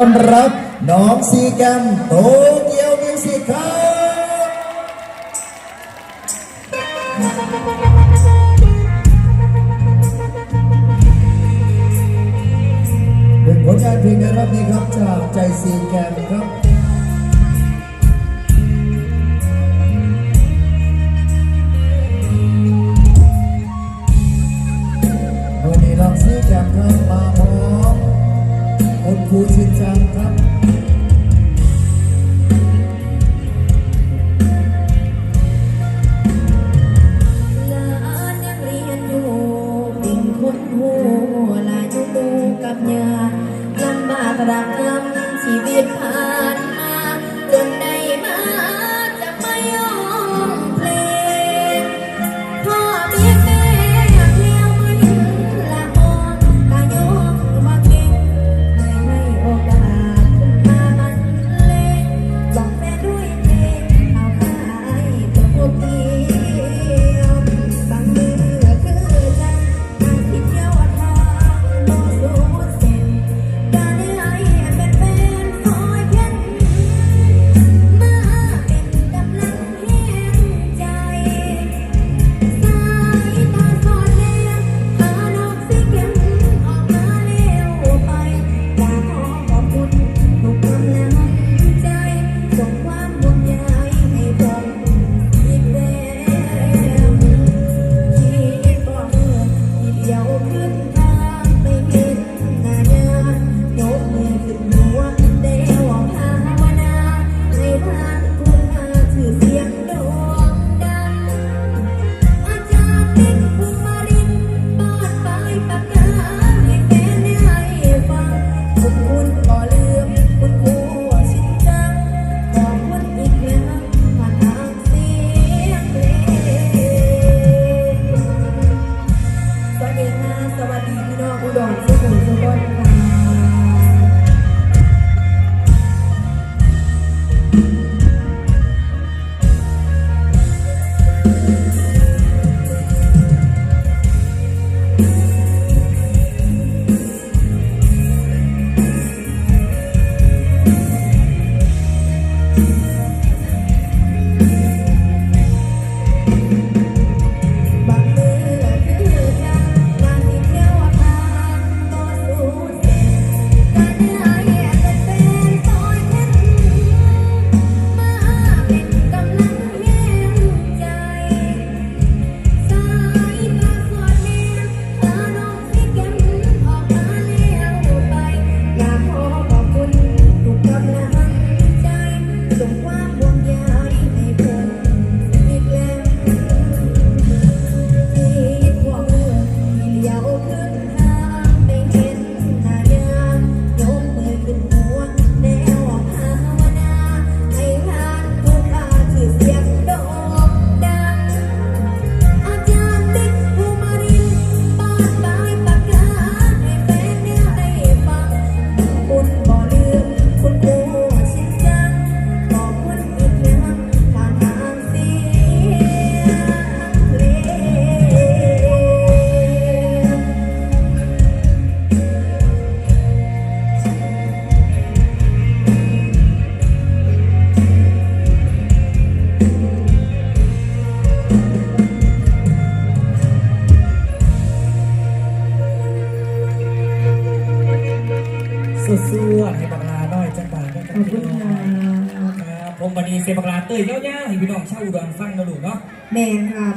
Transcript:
ต้อนรับน้องซีแกมโตเกียวมิวสิกครับ เป็นผลงานเพลงในรอบนี้ครับจากใจซีแกมครับ หูลาอยู่กับยาลำบากรักนำชีวิตพา 不懂 đồng sẽ. Thank you. าจักบาทนะครับขอบคุณค่ะครับผมวันนี้เซบักลาเตยเย้าๆให้พี่น้องชาวอุดรฟังนะลูกเนาะแม่ครับ